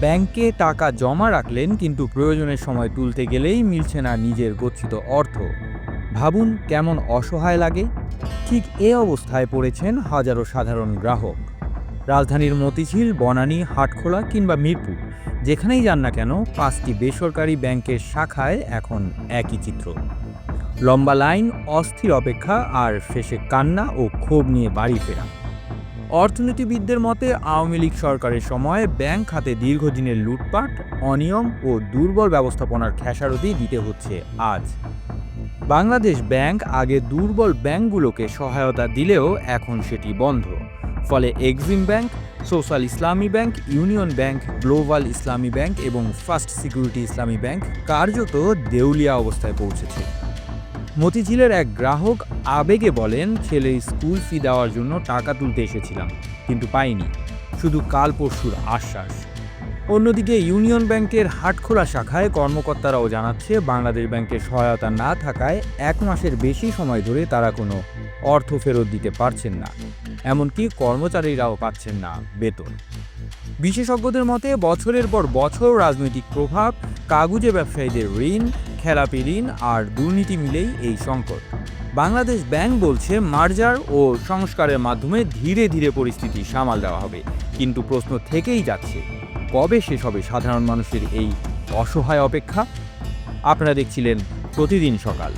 ব্যাংকে টাকা জমা রাখলেন, কিন্তু প্রয়োজনের সময় তুলতে গেলেই মিলছে না নিজের গচ্ছিত অর্থ। ভাবুন কেমন অসহায় লাগে। ঠিক এ অবস্থায় পড়েছেন হাজারো সাধারণ গ্রাহক। রাজধানীর মতিঝিল, বনানী, হাটখোলা কিংবা মিরপুর, যেখানেই যান না কেন, পাঁচটি বেসরকারি ব্যাংকের শাখায় এখন একই চিত্র। লম্বা লাইন, অস্থির অপেক্ষা আর শেষে কান্না ও ক্ষোভ নিয়ে বাড়ি ফেরা। অর্থনীতিবিদদের মতে, আওয়ামী লীগ সরকারের সময় ব্যাংক খাতে দীর্ঘদিনের লুটপাট, অনিয়ম ও দুর্বল ব্যবস্থাপনার খেসারতি দিতে হচ্ছে আজ। বাংলাদেশ ব্যাংক আগে দুর্বল ব্যাংকগুলোকে সহায়তা দিলেও এখন সেটি বন্ধ। ফলে Exim bank, social Islami bank, union bank, global Islami bank এবং ফার্স্ট সিকিউরিটি ইসলামী ব্যাংক কার্যত দেউলিয়া অবস্থায় পৌঁছেছে। মতিঝিলের এক গ্রাহক আবেগে বলেন, ছেলের স্কুল ফি দেওয়ার জন্য টাকা তুলতে এসেছিলাম, কিন্তু পাইনি। শুধু কাল পরশুর আশ্বাস। অন্যদিকে ইউনিয়ন ব্যাংকের হাটখোলা শাখায় কর্মকর্তারাও জানাচ্ছে, বাংলাদেশ ব্যাংকের সহায়তা না থাকায় এক মাসের বেশি সময় ধরে তারা কোনো অর্থ ফেরত দিতে পারছেন না। এমনকি কর্মচারীরাও পাচ্ছেন না বেতন। বিশেষজ্ঞদের মতে, বছরের পর বছর রাজনৈতিক প্রভাব, কাগুজে ব্যবসায়ীদের ঋণ খেলাপি ঋণ আর দুর্নীতি মিলেই এই সংকট। বাংলাদেশ ব্যাংক বলছে, মার্জার ও সংস্কারের মাধ্যমে ধীরে ধীরে পরিস্থিতি সামাল দেওয়া হবে। কিন্তু প্রশ্ন থেকেই যাচ্ছে, কবে শেষ হবে সাধারণ মানুষের এই অসহায় অপেক্ষা? আপনারা দেখছিলেন প্রতিদিন সকাল।